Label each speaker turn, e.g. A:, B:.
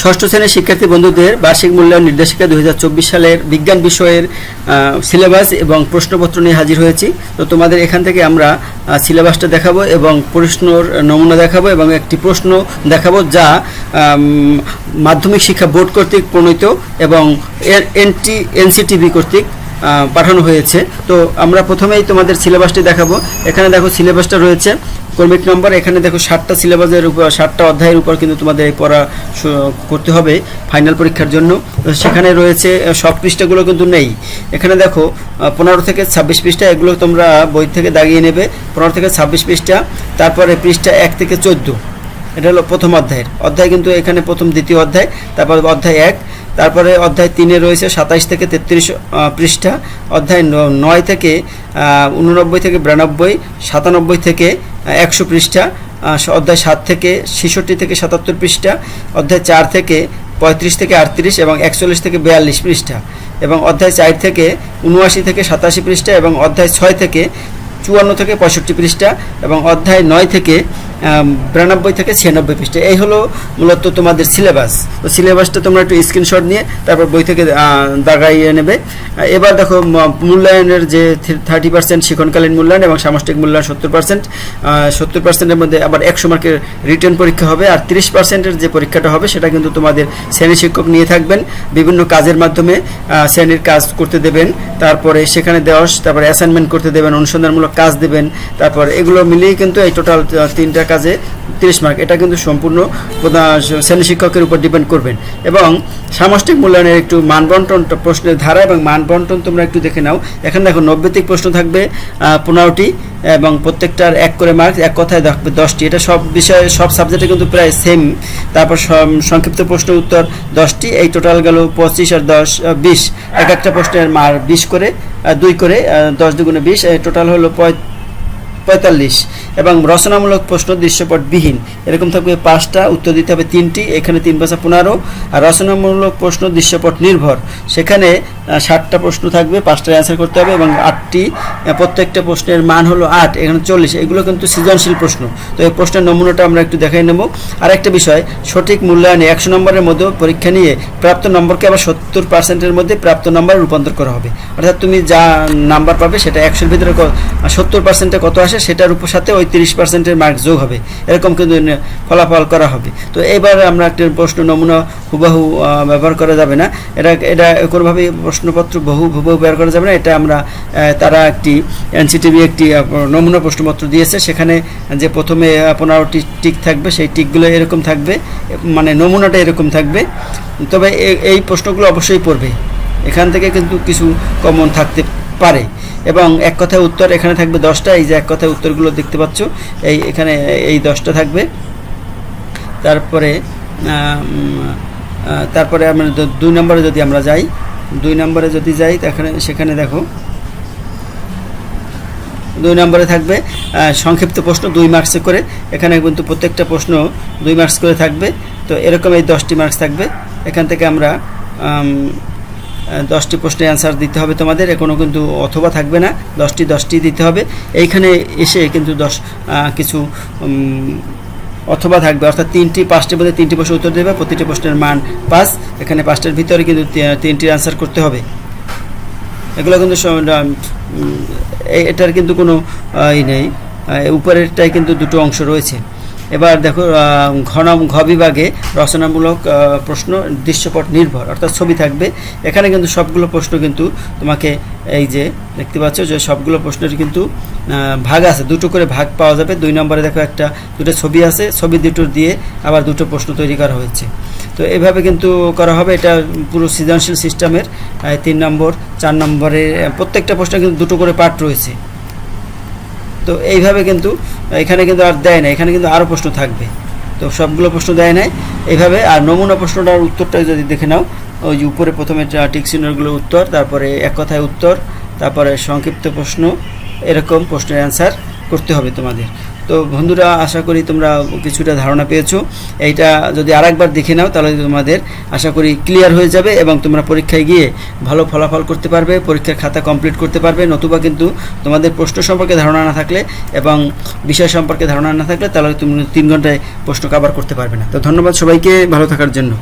A: ষষ্ঠ শ্রেণির শিক্ষার্থী বন্ধুদের বার্ষিক মূল্যায়ন নির্দেশিকা দু হাজার চব্বিশ সালের বিজ্ঞান বিষয়ের সিলেবাস এবং প্রশ্নপত্র নিয়ে হাজির হয়েছি। তো তোমাদের এখান থেকে আমরা সিলেবাসটা দেখাবো এবং প্রশ্নর নমুনা দেখাবো এবং একটি প্রশ্ন দেখাবো যা মাধ্যমিক শিক্ষা বোর্ড কর্তৃক প্রণীত এবং এনটি এনসিটিভি কর্তৃক পাঠানো হয়েছে। তো আমরা প্রথমেই তোমাদের সিলেবাসটি দেখাবো। এখানে দেখো সিলেবাসটা রয়েছে। কর্মিক নম্বর, এখানে দেখো ষাটটা সিলেবাসের উপর ষাটটা অধ্যায়ের উপর কিন্তু তোমাদের পড়া করতে হবে ফাইনাল পরীক্ষার জন্য। সেখানে রয়েছে সব পৃষ্ঠাগুলো কিন্তু নেই। এখানে দেখো পনেরো থেকে ছাব্বিশ পৃষ্ঠা, এগুলো তোমরা বই থেকে দাগিয়ে নেবে। পনেরো থেকে ছাব্বিশ পৃষ্ঠা, তারপরে পৃষ্ঠা এক থেকে চোদ্দ। এটা হলো প্রথম অধ্যায়ের। অধ্যায় কিন্তু এখানে প্রথম, দ্বিতীয় অধ্যায়, তারপর অধ্যায় এক তারপরে অধ্যায় তিনে রয়েছে সাতাইশ থেকে তেত্রিশ পৃষ্ঠা। অধ্যায় নয় থেকে উননব্বই থেকে বিরানব্বই, সাতানব্বই থেকে একশো পৃষ্ঠা। অধ্যায় সাত থেকে ছেষট্টি থেকে সাতাত্তর পৃষ্ঠা। অধ্যায় চার থেকে পঁয়ত্রিশ থেকে আটত্রিশ এবং একচল্লিশ থেকে বিয়াল্লিশ পৃষ্ঠা। এবং অধ্যায় চার থেকে উনআশি থেকে সাতাশি পৃষ্ঠা এবং অধ্যায় ছয় থেকে চুয়ান্ন থেকে পঁয়ষট্টি পৃষ্ঠা এবং অধ্যায় নয় থেকে বিরানব্বই থেকে ছিয়ানব্বই পৃষ্ঠা। এই হলো মূলত তোমাদের সিলেবাস তো সিলেবাসটা তোমরা একটু স্ক্রিনশট নিয়ে তারপর বই থেকে দাগাইয়ে নেবে। এবার দেখো মূল্যায়নের যে থার্টি পার্সেন্ট শিক্ষণকালীন মূল্যায়ন এবং সামষ্টিক মূল্যায়ন সত্তর পার্সেন্ট সত্তর পার্সেন্টের মধ্যে আবার একশো মার্কের রিটার্ন পরীক্ষা হবে আর তিরিশ পার্সেন্টের যে পরীক্ষাটা হবে সেটা কিন্তু তোমাদের শ্রেণি শিক্ষক নিয়ে থাকবেন। বিভিন্ন কাজের মাধ্যমে শ্রেণির কাজ করতে দেবেন। তারপরে সেখানে দেওয়া তারপরে অ্যাসাইনমেন্ট করতে দেবেন, অনুসন্ধানমূলক কাজ দেবেন। তারপর এগুলো মিলিয়ে কিন্তু এই টোটাল তিনটা কাজে তিরিশ মার্ক। এটা কিন্তু সম্পূর্ণ শ্রেণি শিক্ষকের উপর ডিপেন্ড করবেন। এবং সামষ্টিক মূল্যায়নের একটু মানবন্টন প্রশ্নের ধারা এবং মানবন্টন তোমরা একটু দেখে নাও। এখানে দেখো নব্বইতিক প্রশ্ন থাকবে পনেরোটি এবং প্রত্যেকটার এক করে মার্ক, এক কথায় থাকবে দশটি। এটা সব বিষয়ে সব সাবজেক্টে কিন্তু প্রায় সেম তারপর সংক্ষিপ্ত প্রশ্ন উত্তর দশটি। এই টোটাল গেল পঁচিশ আর দশ বিশ। এক একটা প্রশ্নের মার বিশ করে দুই করে দশ দুগুণে বিশ। টোটাল হলো পঁয় পঁয়তাল্লিশ এবং রচনামূলক প্রশ্ন দৃশ্যপটবিহীন। এরকম থাকবে পাঁচটা, উত্তর দিতে হবে তিনটি, এখানে তিন পাঁচা পনেরো। আর রচনামূলক প্রশ্ন দৃশ্যপট নির্ভর সেখানে ষাটটা প্রশ্ন থাকবে, পাঁচটা অ্যান্সার করতে হবে এবং আটটি প্রত্যেকটা প্রশ্নের মান হলো আট, এখানে চল্লিশ। এগুলো কিন্তু সৃজনশীল প্রশ্ন। তো এই প্রশ্নের নমুনাটা আমরা একটু দেখাই নেব। আর একটা বিষয়, সঠিক মূল্যায়নে একশো নম্বরের মধ্যে পরীক্ষা নিয়ে প্রাপ্ত নম্বরকে আবার সত্তর পার্সেন্টের মধ্যে প্রাপ্ত নম্বরে রূপান্তর করা হবে। অর্থাৎ তুমি যা নাম্বার পাবে সেটা একশোর ভিতরে সত্তর পার্সেন্টে কত আসে? সেটার উপর সাথে ওই তিরিশ পার্সেন্টের মার্ক যোগ হবে। এরকম কিন্তু ফলাফল করা হবে। তো এবার আমরা একটা প্রশ্ন নমুনা হুবাহু ব্যবহার করা যাবে না। এটা এটা কোনোভাবেই প্রশ্নপত্র বহু হুবাহু ব্যবহার করা যাবে না। এটা আমরা তারা একটি এনসিটিভি একটি নমুনা প্রশ্নপত্র দিয়েছে। সেখানে যে প্রথমে পনেরোটি টিক থাকবে, সেই টিকগুলো এরকম থাকবে। মানে নমুনাটা এরকম থাকবে। তবে এই প্রশ্নগুলো অবশ্যই পড়বে। এখান থেকে কিন্তু কিছু কমন থাকতে পারে। এবং এক কথায় উত্তর এখানে থাকবে দশটা, এই যে এক কথায় উত্তরগুলো দেখতে পাচ্ছ, এই এখানে এই দশটা থাকবে। তারপরে তারপরে আমরা দুই নম্বরে যদি আমরা যাই, দুই নম্বরে যদি যাই এখানে, সেখানে দেখো। দুই নম্বরে থাকবে সংক্ষিপ্ত প্রশ্ন দুই মার্কসে করে। এখানে কিন্তু প্রত্যেকটা প্রশ্ন দুই মার্কস করে থাকবে। তো এরকম এই দশটি মার্কস থাকবে। এখান থেকে আমরা দশটি প্রশ্নের অ্যান্সার দিতে হবে তোমাদের কোনো কিন্তু অথবা থাকবে না, দশটি দশটি দিতে হবে। এইখানে এসে কিন্তু দশ কিছু অথবা থাকবে। অর্থাৎ তিনটি পাঁচটির মধ্যে তিনটি প্রশ্ন উত্তর দেবে, প্রতিটি প্রশ্নের মান পাঁচ। এখানে পাঁচটার ভিতরে কিন্তু তি- তিনটি অ্যান্সার করতে হবে। এগুলো কিন্তু এটার কিন্তু কোনো ই নেই। উপরেরটাই কিন্তু দুটো অংশ রয়েছে। এবার দেখো আহ, ঘ বিভাগে রচনামূলক প্রশ্ন দৃশ্যপট নির্ভর অর্থাৎ ছবি থাকবে। এখানে কিন্তু সবগুলো প্রশ্ন কিন্তু তোমাকে এই যে দেখতে পাচ্ছ যে সবগুলো প্রশ্নের কিন্তু ভাগ আছে। দুটো করে ভাগ পাওয়া যাবে। দুই নম্বরে দেখো একটা দুটো ছবি আছে। ছবি দুটো দিয়ে আবার দুটো প্রশ্ন তৈরি করা হয়েছে। তো এভাবে কিন্তু করা হবে। এটা পুরো সৃজনশীল সিস্টেমের তিন নম্বর চার নম্বরে প্রত্যেকটা প্রশ্নে কিন্তু দুটো করে পার্ট রয়েছে। তো এইভাবে কিন্তু এখানে কিন্তু আর দেয় না, এখানে কিন্তু আরও প্রশ্ন থাকবে। তো সবগুলো প্রশ্ন দেয় নাই। এইভাবে আর নমুনা প্রশ্নটার উত্তরটা যদি দেখে নাও, ওই উপরে প্রথমে টিকসিনারগুলো উত্তর, তারপরে এক কথায় উত্তর, তারপরে সংক্ষিপ্ত প্রশ্ন, এরকম প্রশ্নের অ্যান্সার করতে হবে তোমাদের। তো বন্ধুরা, আশা করি তোমরা কিছুটা ধারণা পেয়েছ। এইটা যদি আরেকবার দেখে নাও, তাহলে তোমাদের আশা করি ক্লিয়ার হয়ে যাবে এবং তোমরা পরীক্ষায় গিয়ে ভালো ফলাফল করতে পারবে, পরীক্ষার খাতা কমপ্লিট করতে পারবে। নতুবা কিন্তু তোমাদের প্রশ্ন সম্পর্কে ধারণা না থাকলে এবং বিষয় সম্পর্কে ধারণা না থাকলে, তাহলে তুমি তিন ঘন্টায় প্রশ্ন কাবার করতে পারবে না। তো ধন্যবাদ সবাইকে, ভালো থাকার জন্য।